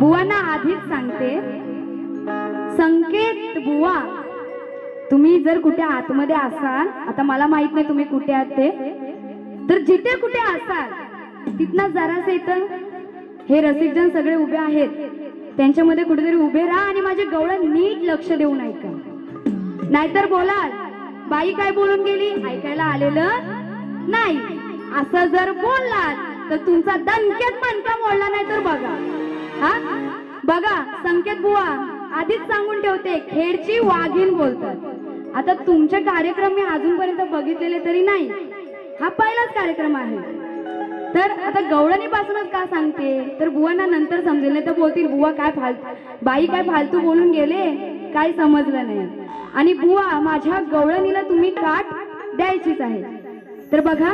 बुवांना आधीच सांगते संकेत बुवा तुम्ही जर कुठे आतमध्ये असाल आता मला माहीत नाही तुम्ही कुठे आहात ते तर जिथे कुठे असाल तिथनं जरासं इथं हे रसिकजन सगळे उभे आहेत. त्यांच्यामध्ये कुठेतरी उभे राहा आणि माझे गवळण नीट लक्ष देऊन ऐका. नाहीतर बोलाल बाई काय बोलून गेली? ऐकायला आलेलं नाही. असं जर बोललात तर तुमचा दणक्यात मणका मोडला नाही तर बघा. हा? बघा संकेत बुवा आधीच सांगून ठेवते खेडची वाघीण बोलतात. आता तुमचे कार्यक्रम मी अजूनपर्यंत बघितलेले तरी नाही. हा पहिलाच कार्यक्रम आहे. तर आता गवळणीपासूनच का सांगते? तर बुवांना नंतर समजेल नाही तर बोलतील बुवा काय फालतू बाई काय फालतू बोलून गेले? काय समजलं नाही. आणि बुवा माझ्या गवळणीला तुम्ही काट द्यायचीच आहे. तर बघा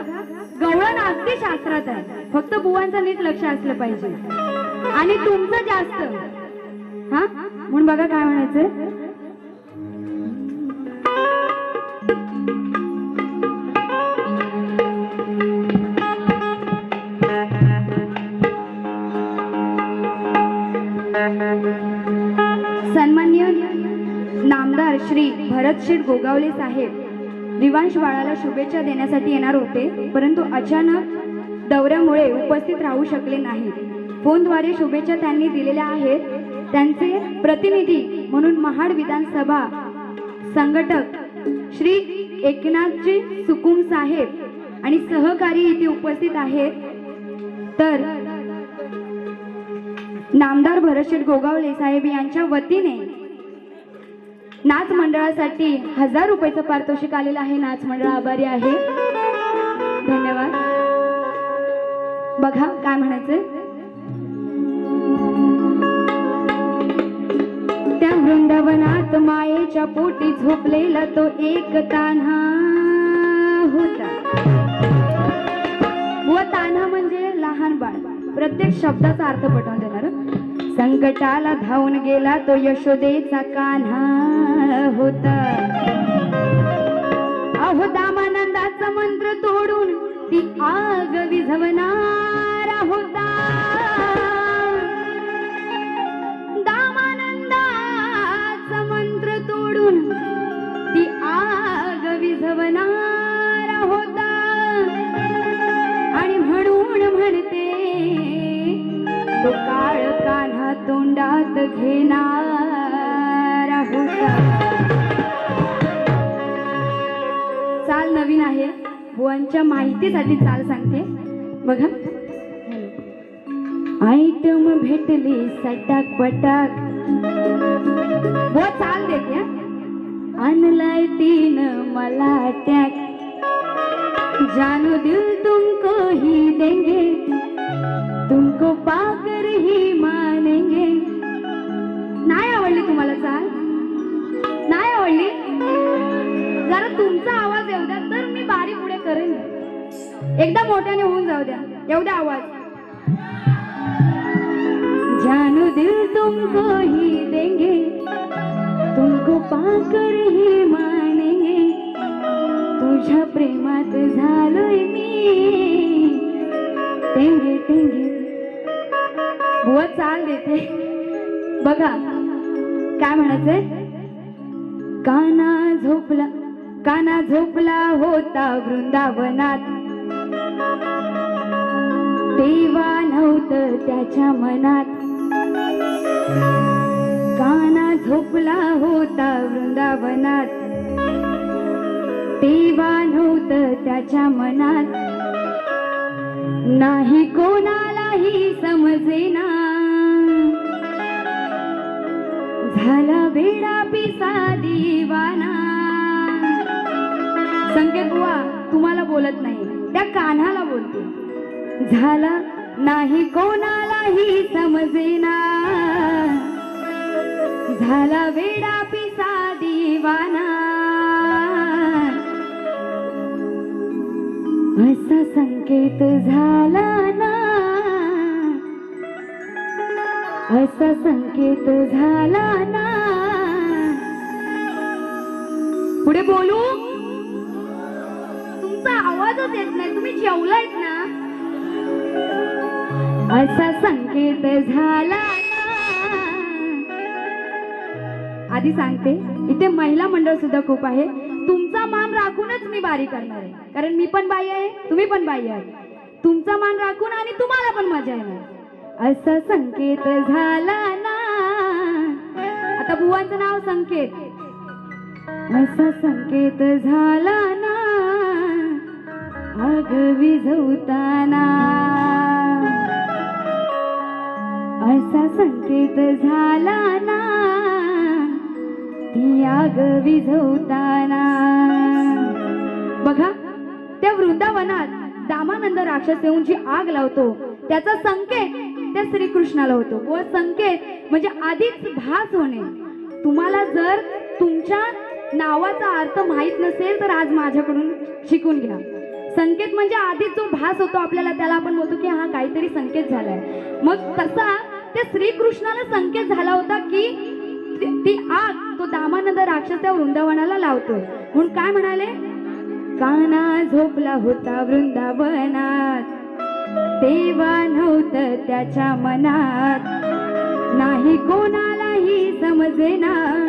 गवळण अगदी शास्त्रात आहे. फक्त बुवांचं नीट लक्ष असलं पाहिजे. आणि तुमचं जास्त. हा? म्हणून बघा काय म्हणायचं सन्मान्य नामदार श्री भरतशेठ गोगावले साहेब दिवांश बाळाला शुभेच्छा देण्यासाठी येणार होते परंतु अचानक दौऱ्यामुळे उपस्थित राहू शकले नाहीत. फोनद्वारे शुभेच्छा त्यांनी दिलेल्या आहेत. त्यांचे प्रतिनिधी म्हणून महाड विधानसभा संघटक श्री एकनाथजी सुकुम साहेब आणि सहकारी इथे उपस्थित आहेत. तर नामदार भरतशेठ गोगावले साहेब यांच्या वतीने नाच मंडळासाठी हजार रुपयाचं पारितोषिक आलेलं आहे. नाच मंडळ आभारी आहे. धन्यवाद. बघा काय म्हणायचं वृंदावनात मायेच्या पोटी झोपलेला तो एक तान्हा होता. व तान्हा म्हणजे लहान बाळ. प्रत्येक शब्दाचा अर्थ पटवून देणार संकटाला धावून गेला तो यशोदेचा कान्हा होता. अहो दामानंदाचा मंत्र तोडून ती आग विझवणारा होता म्हणून ती आग विझवणारा होता. आणि म्हणून म्हणते तो काळ कान्हा तोंडात घेणारा होता. चाल नवीन आहे. बुवांच्या माहितीसाठी चाल सांगते. बघा. आयटम भेटली सटाक पटाक बुवा चाल देते हं. आणलाय तीन मला टॅक जानू दिल तुमको ही देंगे तुमको पाकर ही मानेंगे. नाही आवडली तुम्हाला चाल? नाही आवडली? जरा तुमचा आवाज येऊ द्या तर मी बारी पुढे करेन. एकदा मोठ्याने होऊन जाऊ द्या येऊ द्या आवाज. जानू दिल तुमको ही देंगे तुमको पाकर ही माने तुझ्या प्रेमात झालोय मी. टेंगे टेंगे. बुवा चाल देते. बघा काय म्हणायचंय? काना झोपला काना झोपला होता वृंदावनात. देवा नव्हतं त्याच्या मनात. असताना झोपला होता वृंदावनात. तेव्हा नव्हतं त्याच्या मनात. नाही कोणालाही समजेना. झाला वेळा पिसा दिवाना संकेत बुवा तुम्हाला बोलत नाही. त्या कान्हाला बोलते. झाला नाही कोणालाही समजेना. झाला वेडा पिसा दिवाना. असा संकेत झाला ना. असा संकेत झाला ना. पुढे बोलू? तुमचा आवाजच येत नाही तुम्ही जेवलायत ना? असा संकेत झाला आधी सांगते इथे महिला मंडळ सुद्धा खूप आहे. तुमचा मान राखूनच मी बारी करणार आहे. कारण मी पण बाई आहे तुम्ही पण बाई आहात. तुमचा मान राखून आणि तुम्हाला पण मजा येणार. असा संकेत झाला ना. आता बुवांचं नाव संकेत. असा संकेत झाला ना. आग विझवताना. असा संकेत झाला ना. ती आग विझवताना. बघा त्या वृंदावनात दामानंद राक्षस येऊन जी आग लावतो. त्याचा संकेत त्या श्रीकृष्णाला होतो. व संकेत म्हणजे आधीच भास होणे. तुम्हाला जर तुमच्या नावाचा अर्थ माहीत नसेल तर आज माझ्याकडून शिकून घ्या. संकेत म्हणजे आधीच जो भास होतो आपल्याला त्याला आपण बोलतो की हा काहीतरी संकेत झालाय. मग तसा त्या श्रीकृष्णाला संकेत झाला होता की ती- ती आग तो दामानंद राक्षस त्या वृंदावनाला लावतोय म्हणून काय म्हणाले? काना झोपला होता वृंदावनात. तेव्हा नव्हतं त्याच्या मनात. नाही कोणालाही समजेना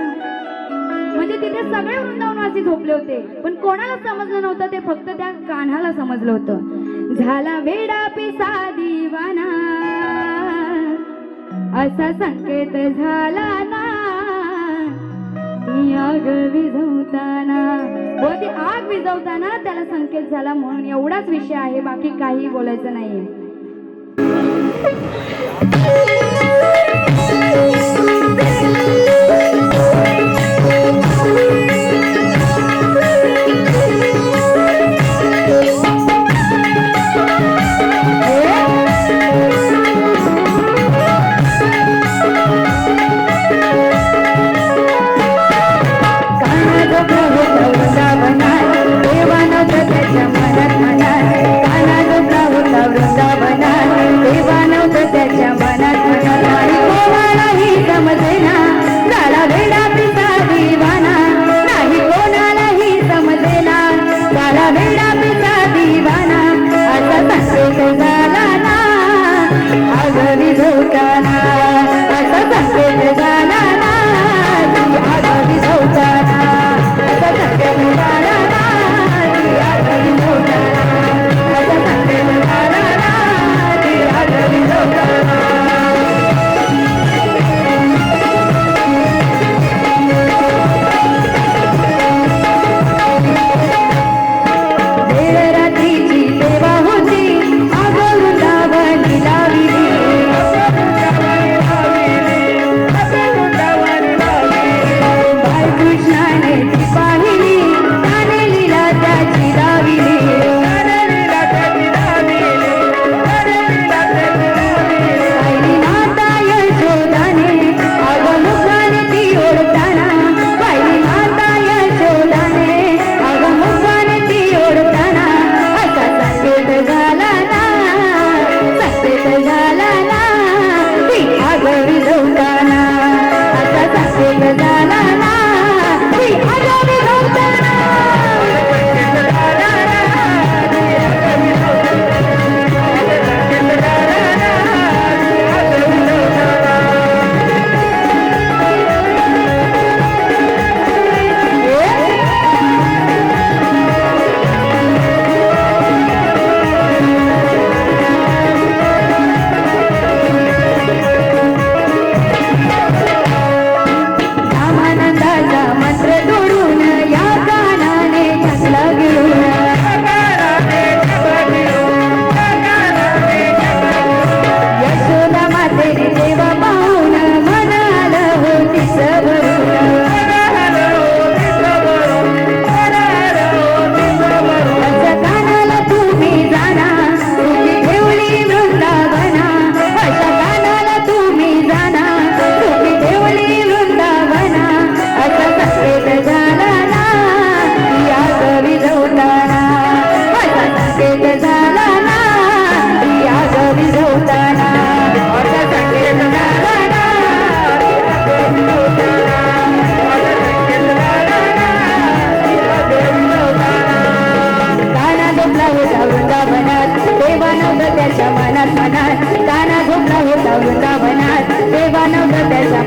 म्हणजे तिथे सगळे वृंदावनवासी झोपले होते. पण कोणाला समजलं नव्हतं ते फक्त त्या कान्हाला समजलं होतं. झाला वेडा पिसा दिवाना. असा संकेत झाला ना ती आग विझवताना. व ती आग विझवताना त्याला संकेत झाला म्हणून एवढाच विषय आहे बाकी काही बोलायचं नाही.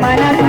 नव्हतं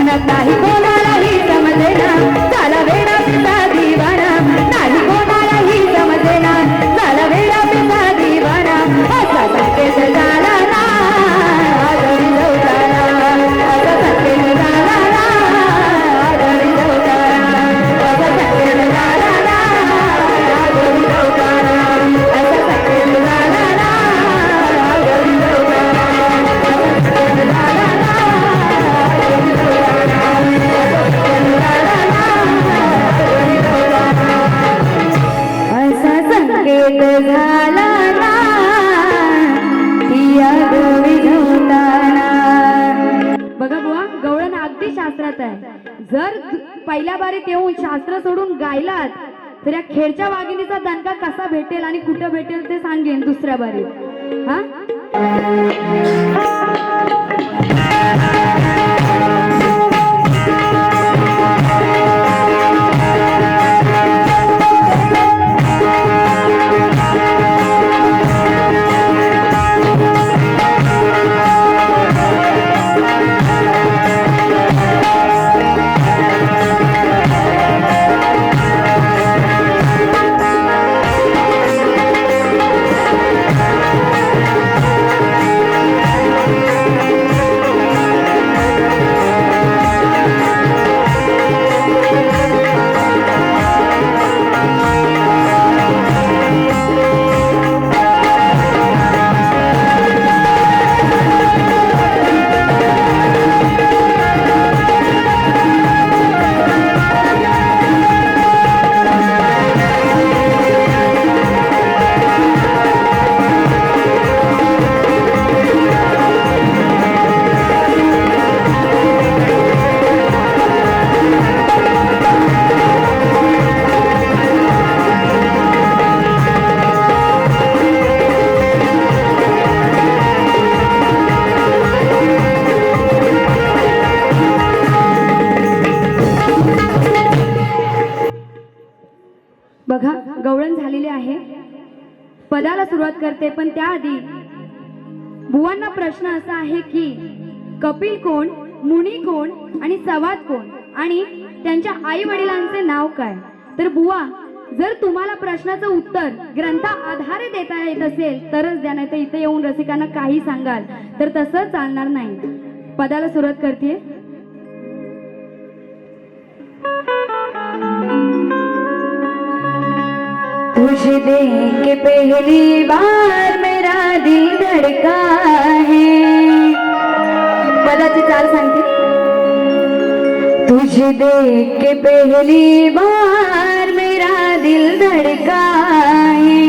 जर पहिल्या बारीत येऊन शास्त्र सोडून गायलात तर या खेळच्या वाघिणीचा दणका कसा भेटेल आणि कुठं भेटेल ते सांगेन दुसऱ्या बारीत हा? बघा गवळण झालेली आहे. पदाला सुरुवात करते पण त्याआधी बुवांना प्रश्न असा आहे की कपिल कोण मुनी कोण आणि सवाद कोण? आणि त्यांच्या आई वडिलांचे नाव काय? तर बुवा जर तुम्हाला प्रश्नाचं उत्तर ग्रंथा आधारे देता येत असेल तरच द्या नाही तर इथे येऊन रसिकांना काही सांगाल. तर तसं चालणार नाही. पदाला सुरुवात करते तुझे देख के पहली बार मेरा दिल धड़का है। पदाची चाल सांगते। तुझे देख के पहली बार मेरा दिल धड़का है।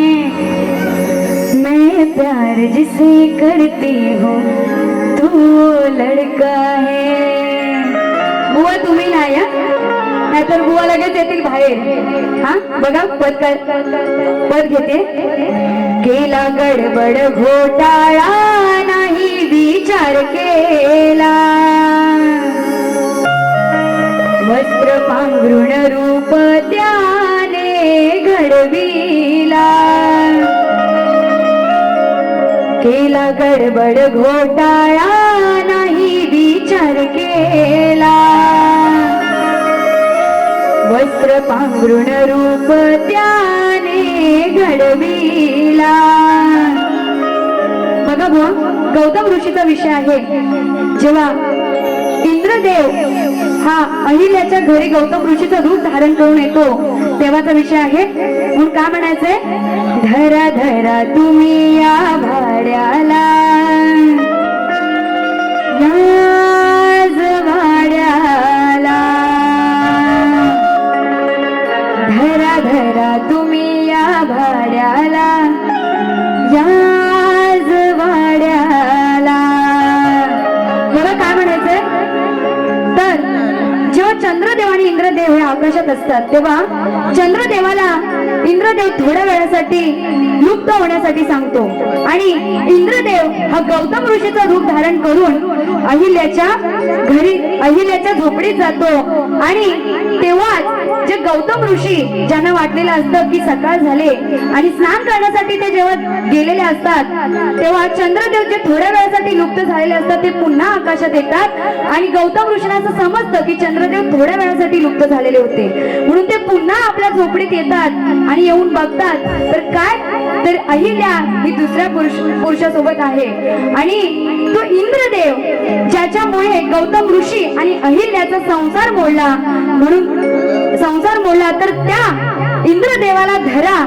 मैं प्यार जिसे करती हूँ तू लड़का है। बुआ तुम्ही लाया नाहीतर बुवा लगेच येतील बाहेर. हा? बघा पद काय? पद घेते. केला गडबड घोटाळा नाही विचार केला. वस्त्र पांघरुण रूप त्याने घडविला. केला गडबड घोटाळा नाही विचार केला. वस्त्र पांघरुण रूप त्याने घडविला. बघा बुवा गौतम ऋषीचा विषय आहे. जेव्हा इंद्रदेव हा अहिल्याच्या घरी गौतम ऋषीचं रूप धारण करून येतो तेव्हाचा विषय आहे. म्हणून काय म्हणायचंय? धरा धरा तुम्ही या भाड्याला. चंद्रदेव हे आकाशात असतात. तेव्हा चंद्रदेवाला इंद्रदेव थोड्या वेळासाठी लुप्त होण्यासाठी सांगतो. आणि इंद्रदेव हा गौतम ऋषीचं रूप धारण करून अहिल्याच्या घरी अहिल्याच्या झोपडीत जातो. आणि तेव्हाच जे गौतम ऋषी ज्यांना वाटलेलं असतं की सकाळ झाले आणि स्नान करण्यासाठी ते जेव्हा गेलेले असतात तेव्हा चंद्रदेव जे थोड्या वेळासाठी लुप्त झालेले असतात ते पुन्हा आकाशात येतात आणि गौतम ऋषींना असं समजतं की चंद्रदेव थोड्या वेळासाठी लुप्त झालेले होते. म्हणून ते पुन्हा आपल्या झोपडीत येतात आणि येऊन बघतात तर काय? तर अहिल्या ही दुसऱ्या पुरुष पुरुषासोबत आहे. आणि तो इंद्रदेव ज्याच्यामुळे गौतम ऋषी आणि अहिल्याचा संसार मोडला म्हणून संसार मोडला तर त्या इंद्रदेवाला धरा.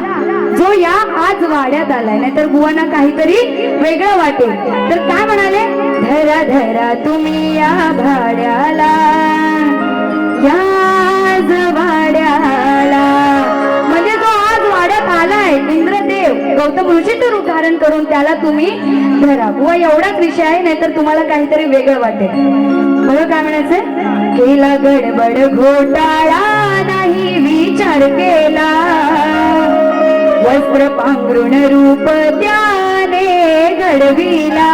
जो या आज वाड्यात आलाय. नाहीतर बुवांना काहीतरी वेगळं वाटेल. तर काय म्हणाले? धरा धरा तुम्ही या भाड्याला. या आज वाड्याला. म्हणजे जो आज वाड्यात आलाय इंद्रदेव गौतम ऋषीचं रूप धारण करून त्याला तुम्ही धरा. बुवा एवढाच विषय आहे नाहीतर तुम्हाला काहीतरी वेगळं वाटेल. बघा काय म्हणायचं केला गडबड घोटाळा. नाही विचार केला. वस्त्र पांघरुण रूप त्याने घडविला.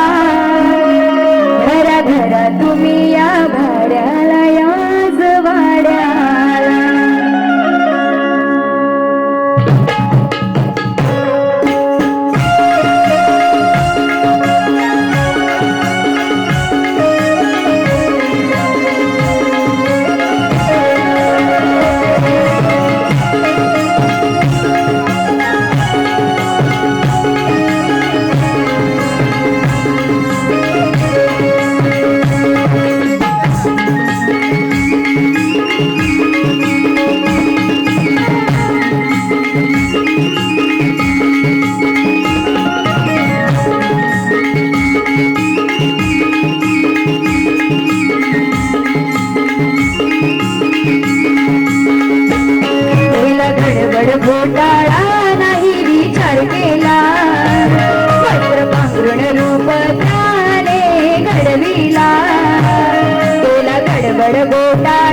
धरा धरा तुम्ही या भाड्याला याच वाड्या. गडबड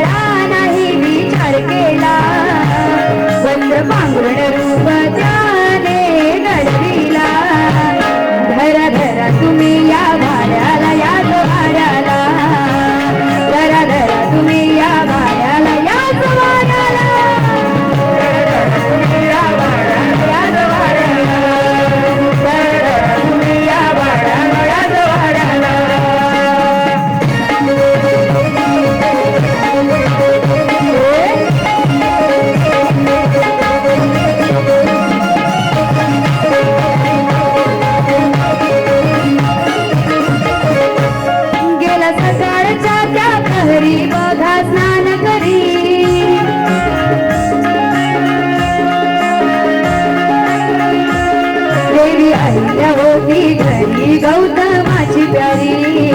होती घरी गौतमाची प्यारी. देवी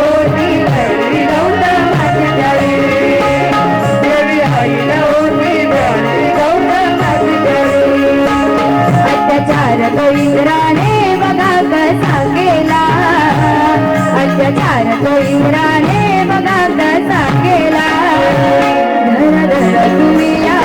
होती घरी हो गौतमाची प्यारी. देवी होती घरी हो गौतमाची प्यारी. अत्याचार तो इंद्राने बघा कसा केला अत्याचार तो इंद्राने बघा कसा केला तुम्ही या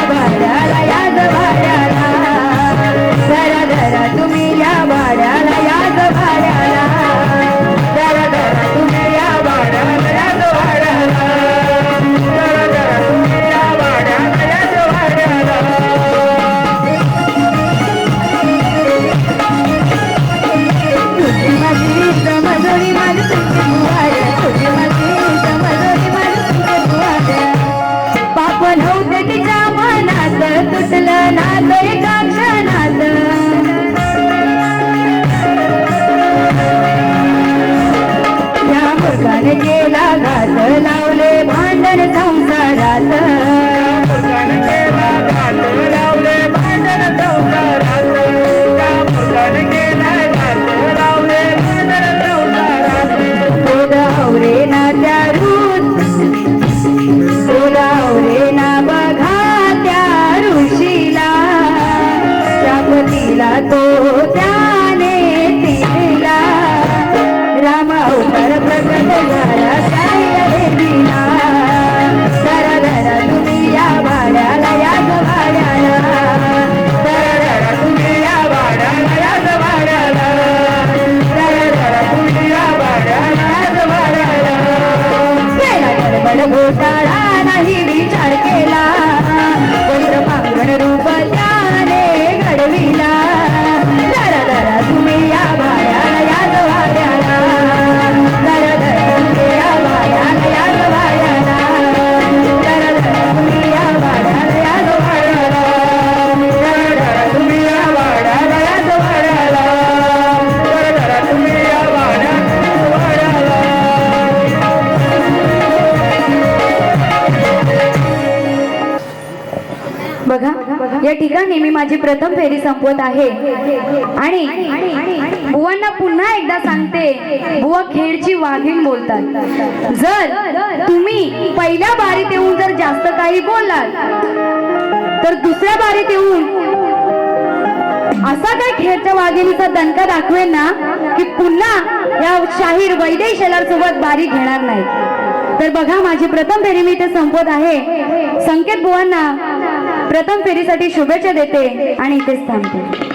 ठिकाणी मी माझी प्रथम फेरी संपवत आहे. आणि बुवांना पुन्हा एकदा सांगते बुवा खेळची वाघीण बोलतात. जर तुम्ही पहिल्या बारीत येऊन जर जास्त काही बोललात तर दुसऱ्या बारीत येऊन असा काय खेळच्या वाघिणीचा दणका दाखवेल ना की पुन्हा या शाहीर वैदे शेलार सोबत बारी घेणार नाही तर बघा माझी प्रथम फेरी मी इथे संपवत आहे. संकेत बुवांना प्रथम फेरीसाठी शुभेच्छा देते आणि इथेच थांबते.